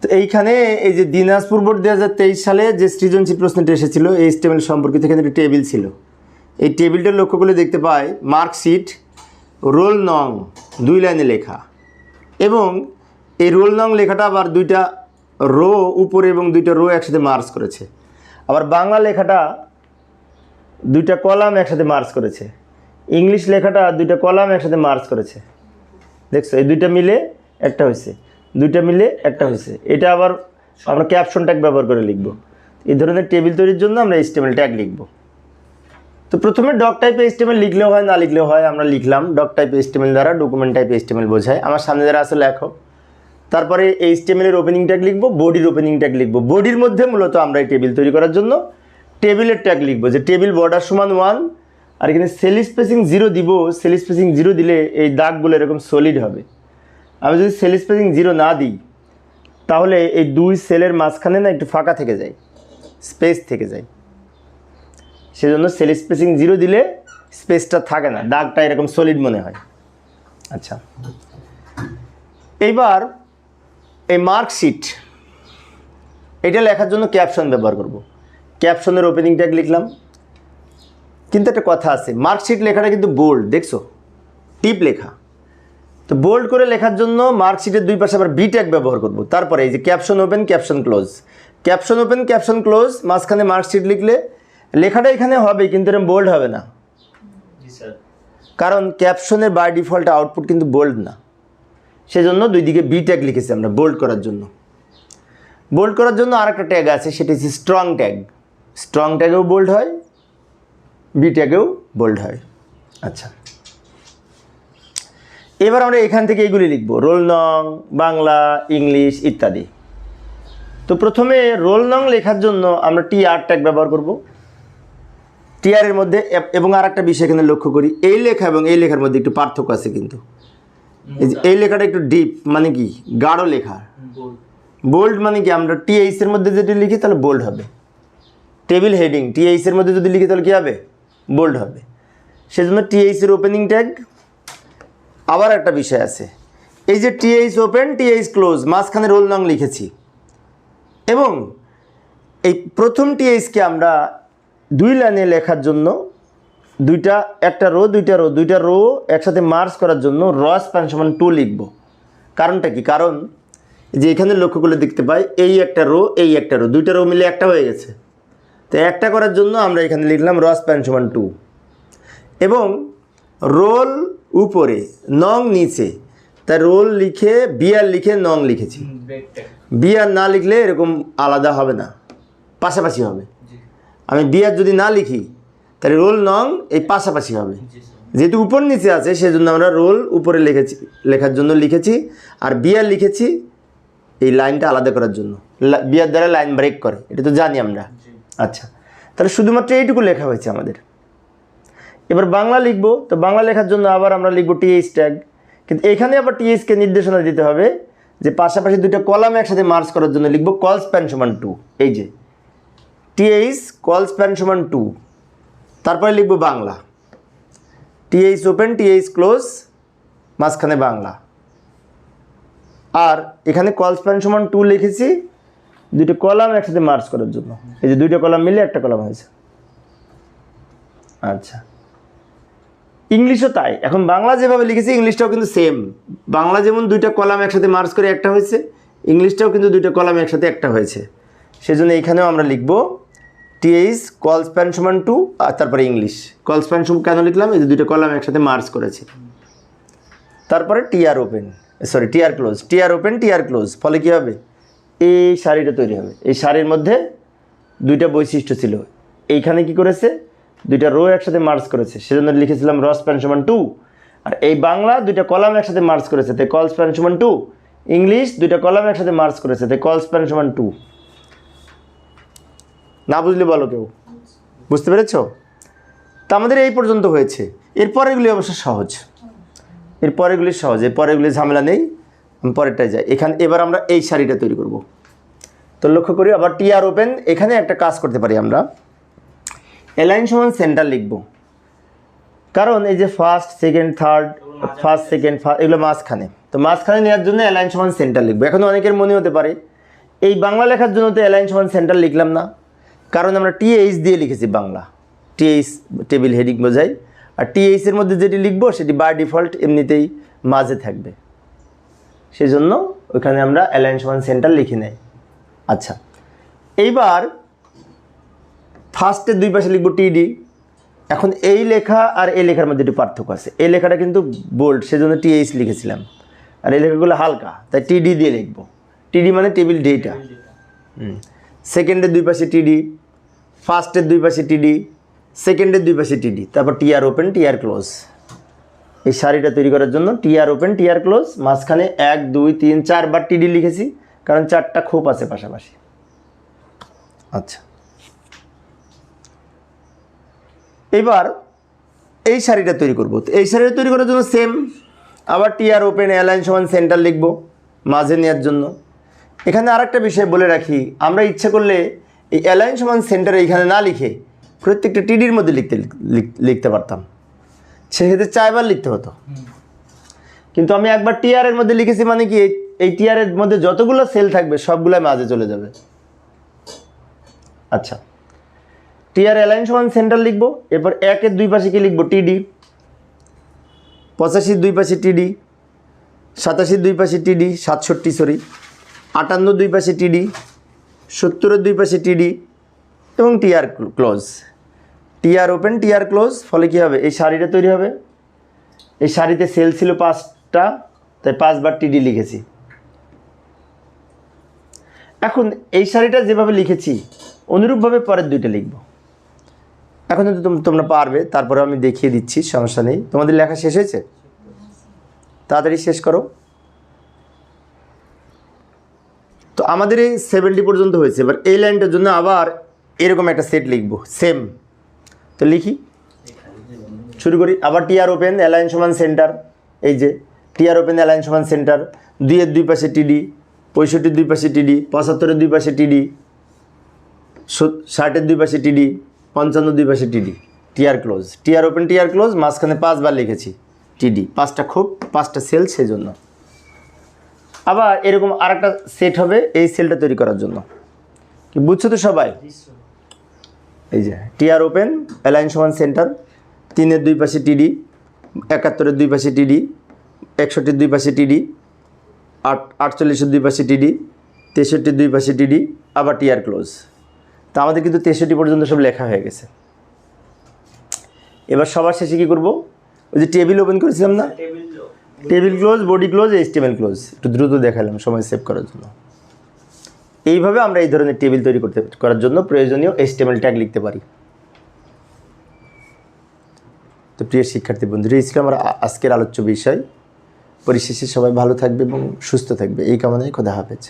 তো এইখানে এই যে দিনাজপুর বোর্ড দু হাজার তেইশ সালে যে সৃজনশীল প্রশ্নটা এসেছিল, এই স্টেমেল সম্পর্কিত এখানে একটা টেবিল ছিল। এই টেবিলটা লক্ষ্য করলে দেখতে পাই মার্কশিট রোল নং দুই লাইনে লেখা। এবং এই রোল নং লেখাটা আবার দুইটা রো উপরে এবং দুইটা রো একসাথে মার্চ করেছে। আবার বাংলা লেখাটা দুইটা কলাম একসাথে মার্চ করেছে। ইংলিশ লেখাটা দুইটা কলাম একসাথে মার্চ করেছে। দেখছ, এই দুইটা মিলে একটা হয়েছে। দুইটা মিলে একটা হয়েছে। এটা আবার আমরা ক্যাপশন ট্যাগ ব্যবহার করে লিখব। এই ধরনের টেবিল তৈরির জন্য আমরা স্টেমেল ট্যাগ লিখব। তো প্রথমে ডক টাইপ এস্টিমেল লিখলেও হয়, না লিখলেও হয়, আমরা লিখলাম। ডক টাইপ এস্টিমেল দ্বারা ডকুমেন্ট টাইপ এস্টিমেল বোঝায়। আমার সামনে যারা আছে, লেখো। তারপরে এই স্টেমেলের ওপেনিং ট্যাগ লিখব বডির ওপেনিং ট্যাগ লিখব। বডির মধ্যে মূলত আমরা এই টেবিল তৈরি করার জন্য টেবিলের ট্যাগ লিখব, যে টেবিল বর্ডার সমান ওয়ান আর এখানে সেল স্পেসিং জিরো দিব। সেল স্পেসিং জিরো দিলে এই দাগগুলো এরকম সলিড হবে। আমি যদি সেল স্পেসিং জিরো না দিই, তাহলে এই দুই সেলের মাঝখানে না একটু ফাঁকা থেকে যায় স্পেস থেকে যায়। সেজন্য সেল স্পেসিং জিরো দিলে স্পেসটা থাকে না, দাগটা এরকম সলিড মনে হয়। আচ্ছা। এইবার এই মার্কশিট এটা লেখার জন্য ক্যাপশন ব্যবহার করব। ক্যাপশনের ওপেনিং ট্যাগ লিখলাম। কিন্তু একটা কথা আছে মার্কশিট লেখাটা কিন্তু বোল্ড দেখছ? টিপ লেখা। তো বোল্ড করে লেখার জন্য মার্কশিটের দুই পাশে আবার বি ট্যাগ ব্যবহার করব। তারপরে এই যে caption open caption close caption open caption close মাঝখানে মার্কশিট লিখলে লেখাটা এখানে হবে কিন্তু এরকম বোল্ড হবে না। কারণ ক্যাপশনের বাই ডিফল্ট আউটপুট কিন্তু বোল্ড না। সেজন্য দুই দিকে বি ট্যাগ লিখেছি আমরা বোল্ড করার জন্য। বোল্ড করার জন্য আর একটা ট্যাগ আছে সেটা হচ্ছে স্ট্রং ট্যাগ স্ট্রং ট্যাগেও বোল্ড হয় বি ট্যাগেও বোল্ড হয়। আচ্ছা। এবার আমরা এখান থেকে এইগুলি লিখব। রোল নং বাংলা ইংলিশ ইত্যাদি। তো প্রথমে রোল নং লেখার জন্য আমরা টি আর ট্যাগ ব্যবহার করব। টিআরের মধ্যে এবং আর একটা বিষয় এখানে লক্ষ্য করি। এই লেখা এবং এই লেখার মধ্যে একটু পার্থক্য আছে কিন্তু। এই লেখাটা একটু ডিপ মানে কি? গাঢ় লেখা। বোল্ড মানে কি? আমরা টিএইচ এর মধ্যে যদি লিখি তাহলে বোল্ড হবে। টেবিল হেডিং টিএইচ এর মধ্যে যদি লিখি তাহলে কী হবে? বোল্ড হবে। সেজন্য টিএইচ এর ওপেনিং ট্যাগ আবার একটা বিষয় আছে। এই যে টিএইচ ওপেন টিএইচ ক্লোজ মাঝখানে রোল নং লিখেছি। এবং এই প্রথম টিএইচকে আমরা দুই লাইনে লেখার জন্য দুইটা, একটা রো দুইটা রো দুইটা রো একসাথে মার্চ করার জন্য রস প্যান সমান টু লিখব। কারণটা কি? কারণ যে এখানে লক্ষ্য দেখতে পাই, এই একটা রো এই একটা রো দুইটা রো মিলে একটা হয়ে গেছে। তো একটা করার জন্য আমরা এখানে লিখলাম রস প্যান সমান টু এবং রোল উপরে নং নিচে। তা রোল লিখে বিয়ার লিখে নং লিখেছি। বিয়ার না লিখলে এরকম আলাদা হবে না পাশাপাশি হবে। আমি বিয়ার যদি না লিখি তাহলে রোল নং এই পাশাপাশি হবে। যেহেতু উপর নিচে আছে সেজন্য আমরা রোল উপরে লিখেছি লেখার জন্য লিখেছি। আর বিয়ার লিখেছি এই লাইনটা আলাদা করার জন্য। বিয়ার দ্বারা লাইন ব্রেক করে। এটা তো জানি আমরা। আচ্ছা। তাহলে শুধুমাত্র এইটুকু লেখা হয়েছে আমাদের। এবার বাংলা লিখব, তো বাংলা লেখার জন্য আবার আমরা লিখব টিএইচ ট্যাগ কিন্তু এখানে আবার টিএইচকে নির্দেশনা দিতে হবে যে পাশাপাশি দুটো কলাম একসাথে মার্চ করার জন্য লিখব কল স্প্যান সমান টু। এই যে টিএইচ কল স্প্যান সমান টু। তারপরে লিখব Bangla. TH open TH close মাঝখানে বাংলা। আর এখানে কল স্প্যান সমান টু লিখেছি দুটো কলাম একসাথে মার্চ করার জন্য। এই যে দুইটা কলাম মিলে একটা কলাম হয়েছে। আচ্ছা। ইংলিশও তাই। এখন বাংলা যেভাবে লিখেছি, ইংলিশটাও কিন্তু সেম বাংলা যেমন দুইটা কলাম একসাথে মার্চ করে একটা হয়েছে, ইংলিশটাও কিন্তু দুইটা কলাম একসাথে একটা হয়েছে। সেজন্য এখানেও আমরা লিখব টিএইচ কল স্প্যান সমান টু আর তারপরে ইংলিশ। কল স্প্যান সমান কেন লিখলাম? এই যে দুইটা কলাম একসাথে মার্চ করেছে। তারপরে TR open sorry TR close TR open TR close ফলে কী হবে? এই শাড়িটা তৈরি হবে। এই শাড়ির মধ্যে দুইটা বৈশিষ্ট্য ছিল। এইখানে কি করেছে? দুইটা রো একসাথে মার্চ করেছে। সেজন্য লিখেছিলাম রস প্যান সমান টু আর এই বাংলা দুইটা কলাম একসাথে মার্চ করেছে, তাই কল স্প্যান সমান টু ইংলিশ দুইটা কলাম একসাথে মার্চ করেছে, তাই কল স্প্যান সমান টু না বুঝলে বলো কেউ? বুঝতে পেরেছ? তা আমাদের এই পর্যন্ত হয়েছে। এরপর এগুলি অবশ্য সহজ। এর পরেগুলি সহজ এর পরেগুলি ঝামেলা নেই। পরেরটায় যাই। এখানে এবার আমরা এই শাড়িটা তৈরি করব। তো লক্ষ্য করি, আবার টিআর ওপেন এখানে একটা কাজ করতে পারি আমরা। এলাইন সমান সেন্টার লিখব। কারণ এই যে first second third first second first এগুলো মাঝখানে। তো মাঝখানে নেওয়ার জন্য অ্যালাইন সমান সেন্টার লিখব। এখন অনেকের মনে হতে পারে, এই বাংলা লেখার জন্য তো অ্যালাইন সমান সেন্টার লিখলাম না। কারণ আমরা টিএইচ দিয়ে লিখেছি বাংলা। টিএইচ টেবিল হেডিং বোঝাই। আর টিএইচ এর মধ্যে যেটি লিখব, সেটি বাই ডিফল্ট এমনিতেই মাঝে থাকবে। সেই জন্য ওইখানে আমরা অ্যালাইন সমান সেন্টার লিখে নেই। আচ্ছা এইবার ফার্স্টের দুই পাশে লিখব টিডি এখন এই লেখা আর এই লেখার মধ্যে একটু পার্থক্য আছে। এই লেখাটা কিন্তু বোল্ড সেজন্য টিএইচ লিখেছিলাম। আর এই লেখাগুলো হালকা, তাই টিডি দিয়ে লিখব। টিডি মানে টেবিল ডেটা সেকেন্ডের দুই পাশে টিডি ফার্স্টের দুই পাশে টিডি সেকেন্ডের দুই পাশে টিডি তারপর টিআর ওপেন টিআর ক্লোজ এই শাড়িটা তৈরি করার জন্য টিআর ওপেন টিআর ক্লোজ মাঝখানে এক, দুই, তিন, চারবার টিডি লিখেছি, কারণ চারটা খোপ আছে পাশাপাশি। আচ্ছা। এবার এই শাড়িটা তৈরি করব। এই শাড়িটা তৈরি করার জন্য সেম আবার টিআর ওপেন এয়ারলাইন সমান সেন্টার লিখব মাঝে নেওয়ার জন্য। এখানে আরেকটা বিষয় বলে রাখি, আমরা ইচ্ছা করলে এই অ্যালাইন সমান সেন্টার এইখানে না লিখে প্রত্যেকটা টিডির মধ্যে লিখতে লিখতে পারতাম। সেক্ষেত্রে চারবার লিখতে হতো। কিন্তু আমি একবার টিআর এর মধ্যে লিখেছি মানে কি, এই- এই টিআর এর মধ্যে যতগুলো সেল থাকবে সবগুলো মাঝে চলে যাবে। আচ্ছা। টিআর অ্যালাইন সমান সেন্টার লিখব, এরপর একের দুই পাশে কি লিখব? টিডি পঁচাশির দুই পাশে টিডি সাতাশির দুই পাশে টিডি সাতষট্টি সরি আটান্ন দুই পাশে টিডি সত্তরের দুই পাশে টিডি এবং TR close TR open TR close ফলে কী হবে? এই শাড়িটা তৈরি হবে। এই শাড়িতে সেল ছিল পাঁচটা, তাই পাঁচবার টিডি লিখেছি। এখন এই শাড়িটা যেভাবে লিখেছি, অনুরূপভাবে পরের দুইটা লিখব। এখন তোম- তোমরা পারবে তারপরে আমি দেখিয়ে দিচ্ছি, সমস্যা নেই। তোমাদের লেখা শেষ হয়েছে? তাড়াতাড়ি শেষ করো। তো আমাদের এই সেভেন্টি পর্যন্ত হয়েছে। এবার এই লাইনটার জন্য আবার এরকম একটা সেট লিখব। সেম তো লিখি। শুরু করি। আবার টিআর ওপেন অ্যালাইন সমান সেন্টার এই যে টিআর ওপেন অ্যালাইন সমান সেন্টার দুইয়ের দুই পাশে টিডি পঁয়ষট্টির দুই পাশে টিডি পঁচাত্তরের দুই পাশে টিডি ষাটের দুই পাশে টিডি পঞ্চান্ন দুই পাশে TD TR close TR open TR close মাঝখানে পাঁচবার লিখেছি টিডি পাঁচটা খুব, পাঁচটা সেল সেজন্য। আবার এরকম আরেকটা সেট হবে এই সেলটা তৈরি করার জন্য। কি বুঝছ তো সবাই? এই যে টিআর ওপেন অ্যালাইন সমান সেন্টার তিনের দুই পাশে টিডি একাত্তরের দুই পাশে টিডি একষট্টির দুই পাশে টিডি আট, আটচল্লিশের দুই পাশে টিডি তেষট্টির দুই পাশে টিডি আবার টিআর ক্লোজ তা আমাদের কিন্তু তেষট্টি পর্যন্ত সব লেখা হয়ে গেছে। এবার সবার শেষে কী করব? ওই যে টেবিল ওপেন করেছিলাম না? Table close body close H table close একটু দ্রুত দেখালাম, সময় সেভ করার জন্য। এইভাবে আমরা এই ধরনের টেবিল তৈরি করতে, করার জন্য প্রয়োজনীয় এইচটিএমএল ট্যাগ লিখতে পারি। তো প্রিয় শিক্ষার্থী বন্ধুরা, এই ছিল আমার আজকের আলোচ্য বিষয়। পরিশেষে সবাই ভালো থাকবে এবং সুস্থ থাকবে। এই কামনায় খোদা হাফেজ।